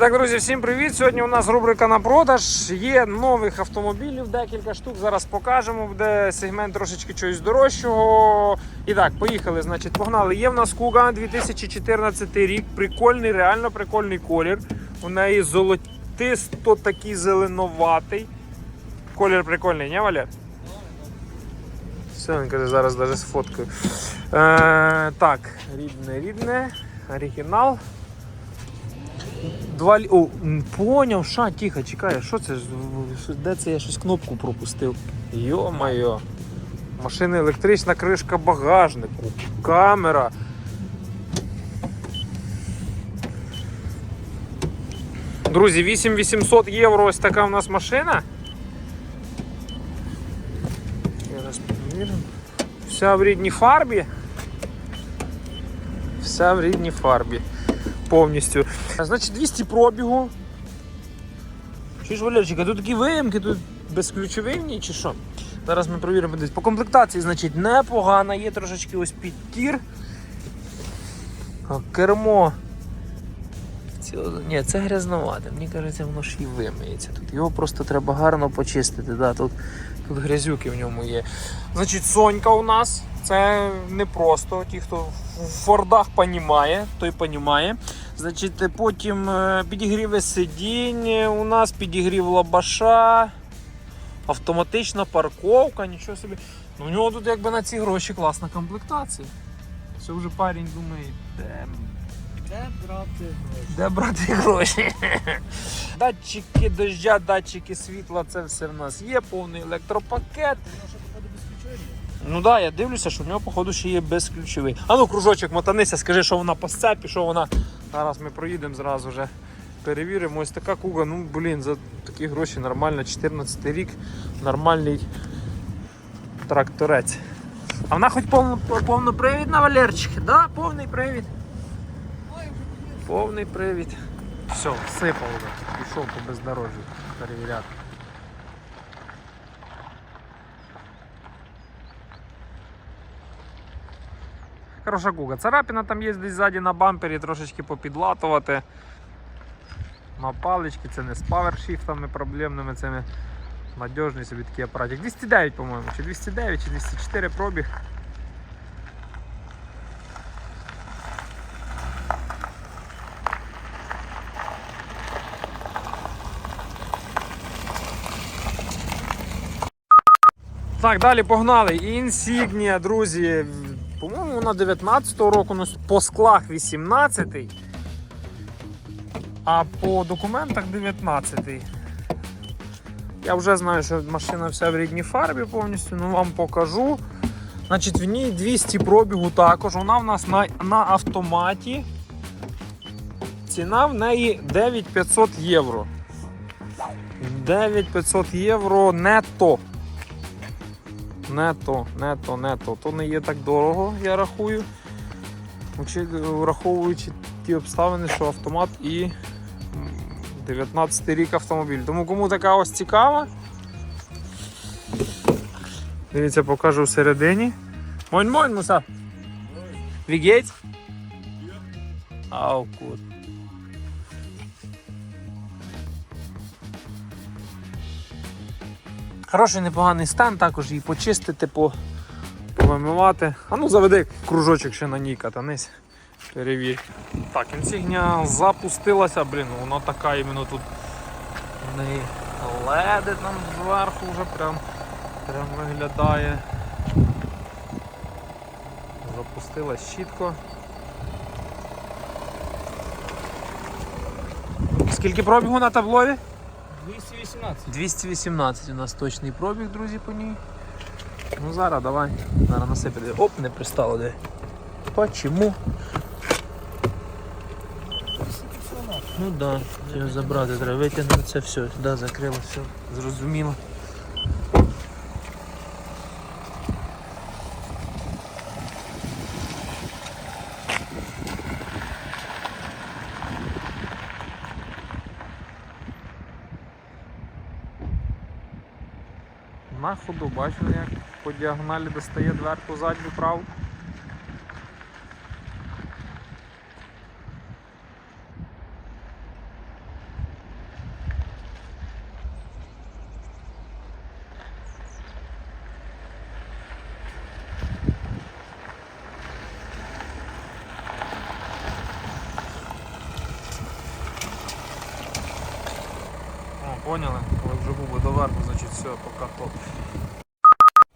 І так, друзі, всім привіт! Сьогодні у нас рубрика на продаж. Є нових автомобілів, декілька штук. Зараз покажемо, буде сегмент трошечки чогось дорожчого. І так, поїхали. Значить, погнали. Є в нас Куга 2014 рік. Прикольний, реально прикольний колір. У неї золотисто такий зеленоватий. Колір прикольний, не Валер? Все, він каже, зараз навіть сфоткаю. Е, так, рідне, рідне, оригінал. Два лі... О, поняв, ша, тихо, чекай, що це? Де це я щось кнопку пропустив? Йо-моє. Машина електрична, кришка багажнику, камера. Друзі, 8800 євро ось така в нас машина. Зараз перевіримо. Вся в рідній фарбі. Вся в рідній фарбі. Повністю. Значить, 200 пробігу. Чи ж Валерчик, а тут такі виїмки, тут ній чи що? Зараз ми перевіримо десь. По комплектації, значить, непогана, є трошечки ось підтір. А кермо. Ні, це грязновате. Мені кажеться, воно ж і вимиється. Тут його просто треба гарно почистити. Да, тут, тут грязюки в ньому є. Значить, Сонька у нас. Це не просто. Ті, хто в Фордах понімає, той понімає. Значить, потім е, підігріви сидінь, у нас підігрів лабаша, автоматична парковка, нічого собі. Ну, у нього тут якби на ці гроші класна комплектація. Це вже парень думає, де, Де брати гроші? де брати гроші. Датчики дождя, датчики світла, це все в нас є, повний електропакет. Ну так, да, я дивлюся, що в нього, походу, ще є безключовий. А ну, кружочок, мотанися, скажи, що вона по сцепі, що вона. Зараз ми проїдемо зразу вже. Перевіримо. Ось така куга, ну блін, за такі гроші нормально. 14 рік, нормальний тракторець. А вона хоч повно, повнопривідна, Валерчик? Да, повний привід. Повний привід. Все, сипав. Пішов по бездорожжю перевіряти. Хороша куга. Царапіна там є десь ззаді на бампері, трошечки попідлатувати. На палички, це не з павершифтами проблемними, цими надіжний собі такий апаратик. 209, по-моєму, чи 209, чи 204 пробіг. Так, далі погнали. Інсігнія, друзі. По-моєму, вона 19-го року, ну, по склах 18-й, а по документах 19-й. Я вже знаю, що машина вся в рідній фарбі повністю, ну вам покажу. Значить, в ній 200 пробігу також. Вона в нас на, на автоматі. Ціна в неї 9500 євро. 9500 євро нетто. Нето, нето, нето. То не є так дорого, я рахую. Враховуючи ті обставини, що автомат і 19 рік автомобіль. Тому кому така ось цікава. Дивіться, покажу всередині. Moin, Musa. Wie geht's? Хороший непоганий стан, також її почистити, по, повимивати. А ну заведи кружочок ще на ній катанись. Перевір. Так, інсігня запустилася, блін, вона така іменно тут в неї леди там зверху вже прям, прям виглядає. Запустилась чітко. Скільки пробігу на таблові? 218. 218 у нас точний пробіг, друзі, по ній. Ну зараз давай. Зараз насипи. Оп, не пристало де. Почему? Ну да, це забрати треба витягнути це все, да, закрило, все, зрозуміло. заходу, бачили, як по діагоналі достає дверку задню праву. Поняли, коли вже губи доверху, значить все, пока топ.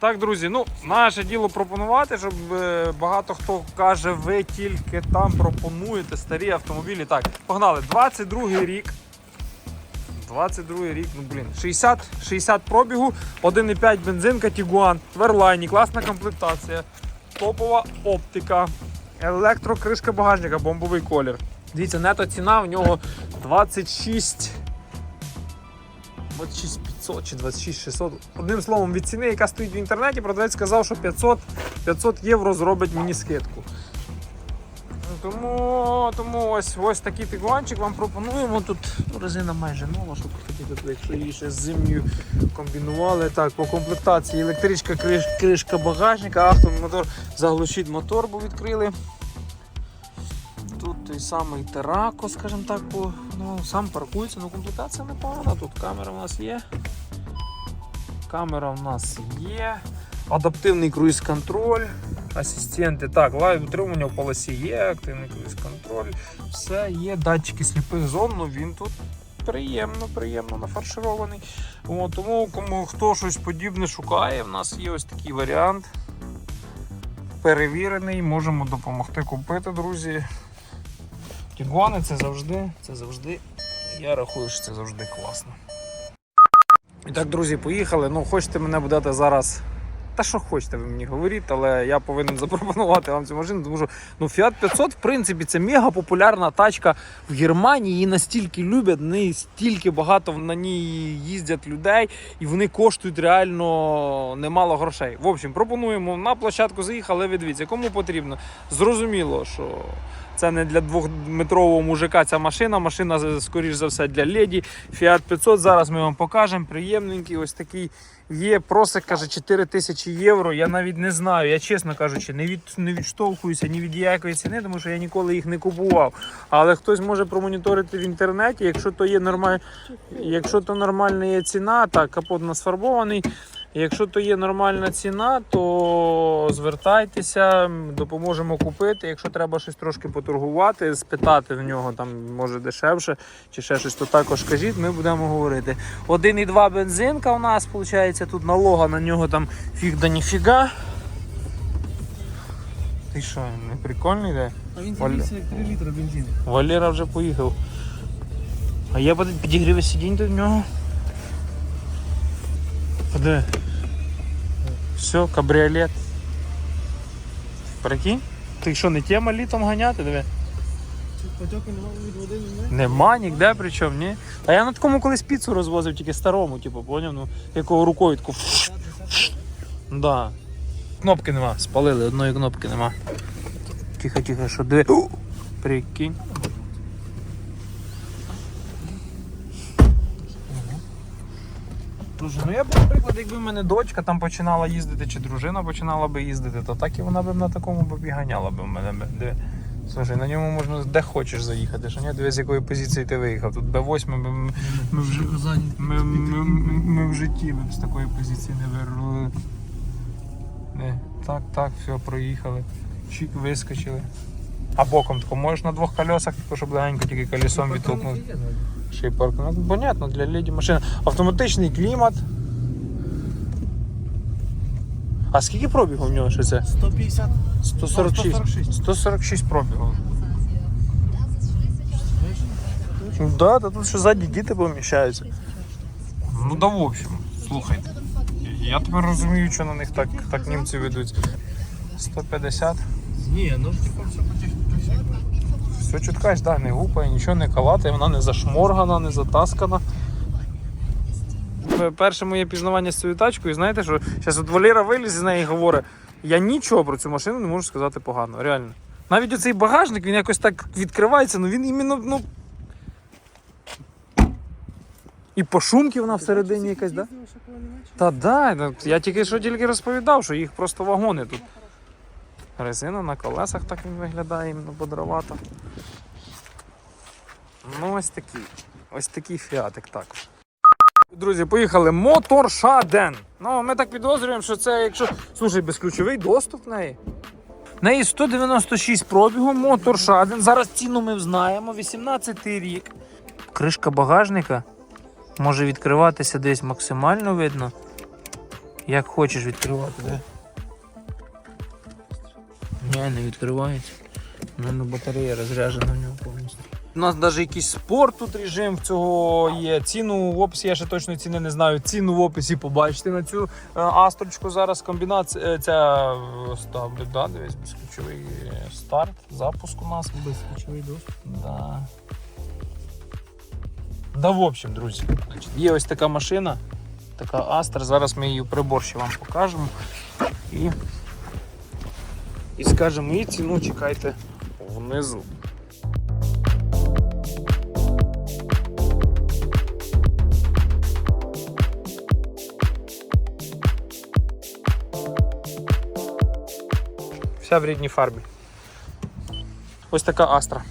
Так, друзі, ну наше діло пропонувати, щоб е, багато хто каже, ви тільки там пропонуєте старі автомобілі. Так, погнали. 22 рік. 22 рік, ну блін, 60, 60 пробігу, 1,5 бензинка Tiguan, в Airline, класна комплектація, топова оптика, електрокришка багажника, бомбовий колір. Дивіться, нето ціна в нього 26 26 500 чи 26 600. Одним словом, від ціни, яка стоїть в інтернеті, продавець сказав, що 500, 500 євро зробить мені скидку. Тому, тому ось, ось такий тигуанчик вам пропонуємо. Тут ну, резина майже нова, щоб хотіти, якщо її ще з зимньою комбінували. Так, по комплектації електричка, криш, кришка багажника, автомотор, заглушіть мотор, бо відкрили. Той самий Терако, скажімо так, бо ну, сам паркується, ну комплектація непогана. Тут камера в нас є. Камера в нас є. Адаптивний круїз-контроль, асистенти. Так, лайв утримування в полосі є, активний круїз-контроль. Все є, датчики сліпих зон, ну він тут приємно, приємно нафарширований. О, тому кому хто щось подібне шукає, в нас є ось такий варіант. Перевірений, можемо допомогти купити, друзі. Тігуани це завжди, це завжди. Я рахую, що це завжди класно. І так, друзі, поїхали. Ну, хочете мене будете зараз. Та що хочете ви мені говоріть, але я повинен запропонувати вам цю машину, тому що ну, Fiat 500, в принципі, це мега популярна тачка в Германії. Її настільки люблять, не стільки багато на ній їздять людей, і вони коштують реально немало грошей. В общем, пропонуємо на площадку заїхали. Ви дивіться, кому потрібно. Зрозуміло, що це не для двохметрового мужика ця машина. Машина, скоріш за все, для леді. Fiat 500. Зараз ми вам покажемо. Приємненький, ось такий є. Просик каже 4 тисячі євро. Я навіть не знаю. Я чесно кажучи, не від не відштовхуюся ні від якої ціни, тому що я ніколи їх не купував. Але хтось може промоніторити в інтернеті. Якщо то є нормаль... якщо то нормальна є ціна, так капот насфарбований. Якщо то є нормальна ціна, то звертайтеся, допоможемо купити. Якщо треба щось трошки поторгувати, спитати в нього там може дешевше чи ще щось, то також кажіть, ми будемо говорити. 1,2 бензинка у нас, виходить, тут налога на нього там фіг да ніфіга. Ти що, не прикольний де? А він завівся як 3 літра бензину. Валера вже поїхав. А є буде підігріви сидінь до нього. Де? Все, кабріолет. Прикинь? Ти що, не тема літом ганяти, диви? Немає. Нема ніде причому, ні. А я на такому колись піцу розвозив, тільки старому, типу, поняв? Ну, якого рукою таку. Да. Кнопки нема, спалили, одної кнопки нема. Тихо, тихо, що диви. Прикинь. Друже, ну я б, наприклад, якби в мене дочка там починала їздити, чи дружина починала би їздити, то так і вона б на такому б ганяла б в мене. Диви. Слушай, на ньому можна де хочеш заїхати, що ні, диви, з якої позиції ти виїхав. Тут Б8 ми, ми, ми, вже, ми, ми, ми в житті б з такої позиції не вирулили. Не, так, так, все, проїхали. Чик, вискочили. А боком тако можеш на двох колесах, тако, щоб легенько тільки колесом відтолкнути. Ще й парк. Ну, понятно, для леді машина. Автоматичний клімат. А скільки пробігу в нього що це? 150. 146. 146. 146 пробігу. Да, да тут ще ззаді діти поміщаються. Ну да в общем, слухайте. Я тепер розумію, що на них так, так німці ведуть. 150. Ні, ну типу все по техніці. Все чуткаєш, да, не гупає, нічого не калатає, вона не зашморгана, не затаскана. Е, Перше моє пізнавання з цією тачкою, знаєте, що зараз от Валера виліз з неї і говорить, я нічого про цю машину не можу сказати погано, реально. Навіть оцей багажник, він якось так відкривається, ну він іменно, ну. І по шумки вона всередині якась, да? Та да, ну, я тільки що тільки розповідав, що їх просто вагони тут. Резина на колесах так він виглядає іменно бодровато. Ну ось такий. Ось такий фіатик також. Друзі, поїхали. Мотор Шаден. Ну, ми так підозрюємо, що це, якщо. Слушай, безключовий доступ в неї. В неї 196 пробігу, мотор Шаден. Зараз ціну ми знаємо. 18 рік. Кришка багажника. Може відкриватися десь максимально видно. Як хочеш відкривати, де? Ні, не відкривається. Ну, батарея розряджена в нього повністю. У нас навіть якийсь спорт тут режим в цього є. Ціну в описі, я ще точно ціни не знаю. Ціну в описі побачите на цю е, астрочку. Зараз комбінація ця е, ставлю, да, дивись, безключовий е, старт, запуск у нас. Безключовий доступ. Да. Да, в общем, друзі, є ось така машина, така Астра. Зараз ми її приборщі вам покажемо. І, і скажемо її ціну чекайте внизу. Вся в рідній фарбі. Ось така Астра.